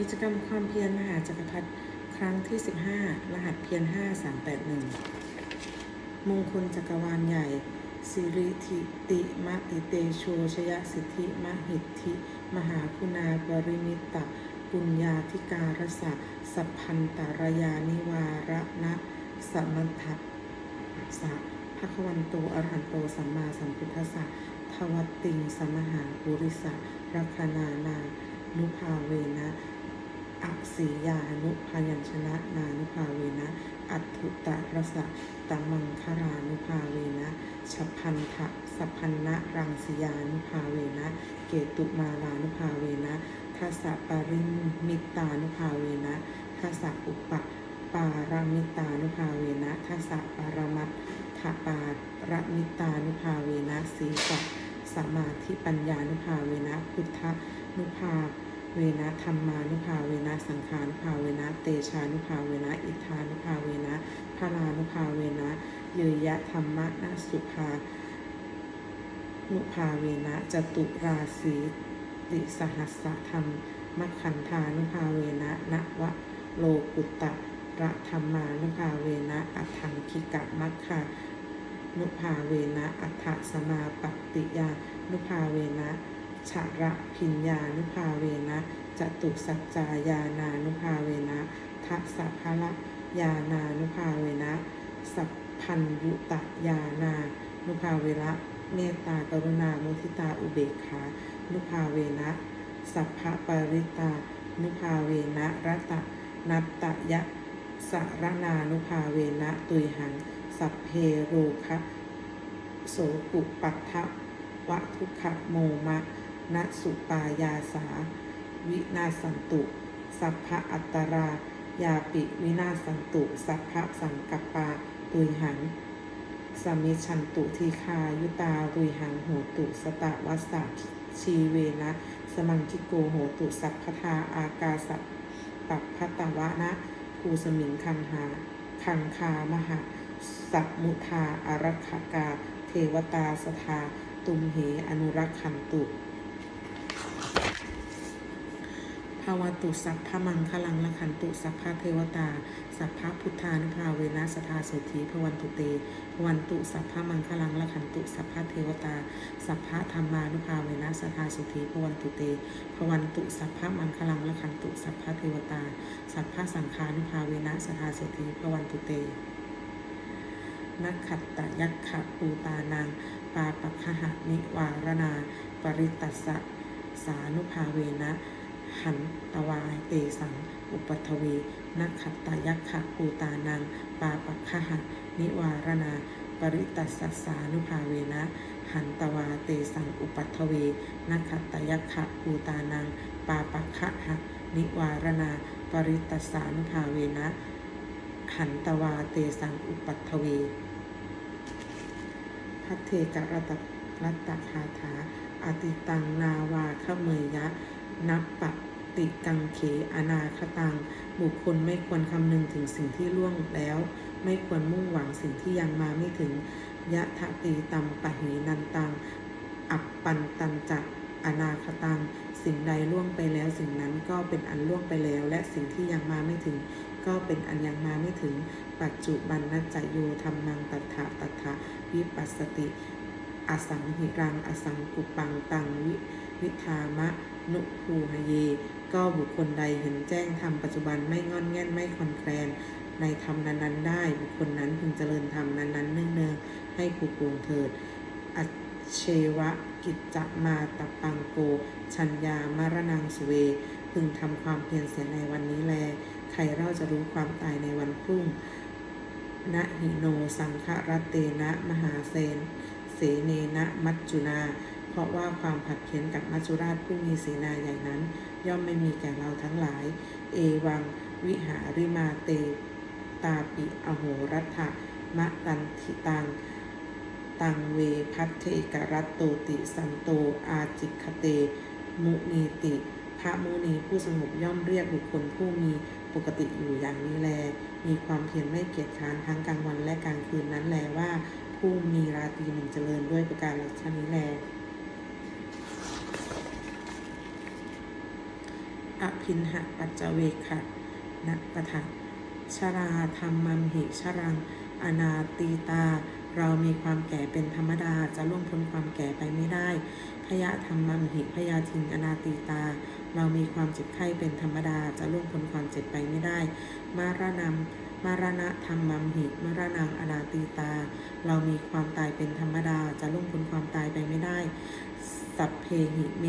กิจกรรมความเพียรมหาจักรพรรดิครั้งที่ 15 รหัสเพียร 5381 มงคลจักรวาลใหญ่ สิริธิติมะติเตโชชยสิทธิมหิทธิ มหาคุณาบริมิตะปุญญาธิการสะสัพพันตารยานิวาระนะสมัทธะสะภะคะวันโตอรหันโตสัมมาสัมพุทธัสสะทวัตติงสมหาปุริสะรัคนานานุภาเวนะ อักษียานุพยัญชนะนานุภาเวนะ อัตถุตะรสะตมังคารานุภาเวนะฉพันทะสัพพันนะรังสียานุภาเวนะ เกตุมาลานุภาเวนะทัสสะปาริมิตานุภาเวนะทัสสะอุปปารามิตานุภาเวนะทัสสะปารมัตถปารมิตานุภาเวนะสีกะสมาธิปัญญานุภาเวนะพุทธนุภา เวนะธรรมานุภาเวนะสังขานุภาเวนะเตชานุภาเวนะอิทธานุภาเวนะพารานุภาเวนะเยยะธรรมะนะสุภานุภาเวนะจตุราศีติสหัสสะธรรมมัคคันธานุภาเวนะนวะโลกุตตะระธรรมานุภาเวนะอัฏฐังคิกะมัคคานุภาเวนะอัฏฐสมาปฏิยานุภาเวนะ ชะระพิญญานุภาเวนะจตุสัจจายานานุภาเวนะทัสสะภละยานานุภาเวนะสัพพัญยุตยานานุภาเวระเมตตากรุณามุทิตาอุเบกขานุภาเวนะสัพพะปริตานุภาเวนะรัตะนัตตยะสารนานุภาเวนะตุยหัง สัพเพโรคะโสกุปัฏฐวะทุกขะโมมะ ณสุปายาสา วินาศสันตุ สัพพะอัตตรา ยาปิวินาศสันตุ สัพพะสังกัปปาตุยหังสมิชันตุทีคายุตาตุยหังโหตุสตะวัสสะชีเวนะ สมังคิโกโหตุสัพพทาอากาสัพปัพพตวะนะภูสมิงคันหา คังคามหาสัพมุทาอารักขากา เทวตาสทา ตุมเหอนุรักขันตุ ภาวตุสัพพะมังคลังละขันตุสัพพะเทวตา สัพพะพุทธานุภาเวนะสทาโสธีพวันตุเตพวันตุสัพพะมังคลังละขันตุสัพพะเทวตา สัพพะธรรมานุภาเวนะสทาโสธีพวันตุเตพวันตุสัพพะมังคลังละขันตุสัพพะเทวตา สัพพะสังฆานุภาเวนะสทาโสธีพวันตุเตนักขัตตยักขะปูตานางปาปะคหะนิวารนา ปริตตัสสะสานุภาเวนะ หันตวาเตสัง อุปัทวีนักขัตตายักขะปูตานัง ปาปัคะหะนิวารนาปริตัสสานุภาเวนะ หันตวาเตสัง อุปัทวีนักขัตตายักขะปูตานัง ปาปัคะหะนิวารนาปริตัสสานุภาเวนะ หันตวาเตสัง อุปัทวีพัทเทกะรัตรัตตคาถาอติตังนาวาขเมยยะ นับปติกังเขอนาคตัง บุคคลไม่ควรคำนึงถึงสิ่งที่ล่วงแล้ว ไม่ควรมุ่งหวังสิ่งที่ยังมาไม่ถึง ยะทะตีตัมปะหีนันตัง อัปปันตันจะอนาคตัง สิ่งใดล่วงไปแล้ว สิ่งนั้นก็เป็นอันล่วงไปแล้ว และสิ่งที่ยังมาไม่ถึง ก็เป็นอันยังมาไม่ถึง ปัจจุบันนัจจโยธรรมังตัทธะตัทธะวิปัสสติ อสังหิรัง อสังกุปังตังวิวิธามะ นุภูหเย ก็บุคคลใดเห็นแจ้งธรรมปัจจุบันไม่งอนแง่นไม่คอนแคลน ในธรรมนั้นๆ ได้ บุคคลนั้นพึงเจริญธรรมนั้นๆเนื่องๆให้ผูกวงเถิด อัเชวะกิจจะมาตปังโก ชัญญามารนังสเว พึงทำความเพียรเสียในวันนี้แล ใครเราจะรู้ความตายในวันพรุ่งนะหิโนสังฆรัตเตนะ มหาเซนเสเนนะ มัจจุนา เพราะว่าความผัดเพี้ยนกับมัจจุราชผู้มีเสนาใหญ่นั้น ย่อมไม่มีแก่เราทั้งหลาย เอวังวิหาริมาเต ตาปิอโหรัตถะมะตันทิตัง ตังเวพัทเทกรัตโตติสันโตอาจิคเต มุนีติ พระมุนีผู้สงบย่อมเรียกบุคคลผู้มีปกติอยู่อย่างนี้แล มีความเพียรไม่เกียจค้านทั้งกลางวันและกลางคืนนั้นแลว่าผู้มีราตรีหนึ่งเจริญด้วยประการลักษณนี้แล อภินหะปัจจเวคะนะปะทะชราธรรมัมหิชรัง อนาตีตา เรามีความแก่เป็นธรรมดาจะล่วงพ้นความแก่ไปไม่ได้ พยาธรรมัมหิพยาทิงอนาตีตา เรามีความเจ็บไข้เป็นธรรมดาจะล่วงพ้นความเจ็บไปไม่ได้ มารณมมารณะธรรมัมหิมารนังอนาตีตา เรามีความตายเป็นธรรมดาจะล่วงพ้นความตายไปไม่ได้ สัพเพหิเม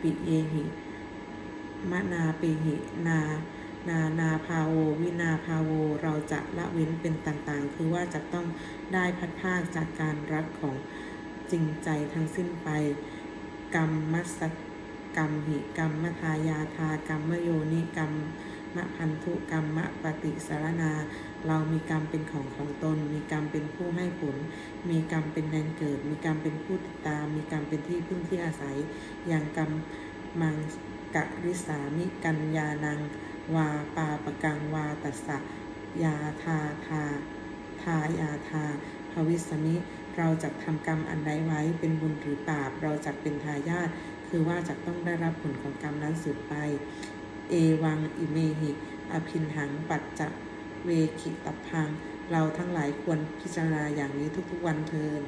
ปิเยหิ มะนาเปหินานานาพาโววินาพาโวเราจะละเว้นเป็นต่างๆ คือว่าจะต้องได้พัดภาคจากการรักของจริงใจทั้งสิ้นไป กรรมมัสกรรมหิกรรมมทายาทากรรมมโยนิกรรมมะพันธุกรรมมะปฏิสารนา เรามีกรรมเป็นของของตน มีกรรมเป็นผู้ให้ผล มีกรรมเป็นแดนเกิด มีกรรมเป็นผู้ติดตาม มีกรรมเป็นที่พึ่งที่อาศัย อย่างกรรมมัง กะริสามิกัญญานัง วาปาปกังวาตัสสะยาทาทาทายาทาภวิสมิ เราจะทำกรรมอันใดไว้เป็นบุญหรือบาปเราจะเป็นทายาทคือว่าจะต้องได้รับผลของกรรมนั้นสืบไป เอวังอิเมหิอภินหังปัจจะเวคิตพัง เราทั้งหลายควรพิจารณาอย่างนี้ทุกๆวันเทิน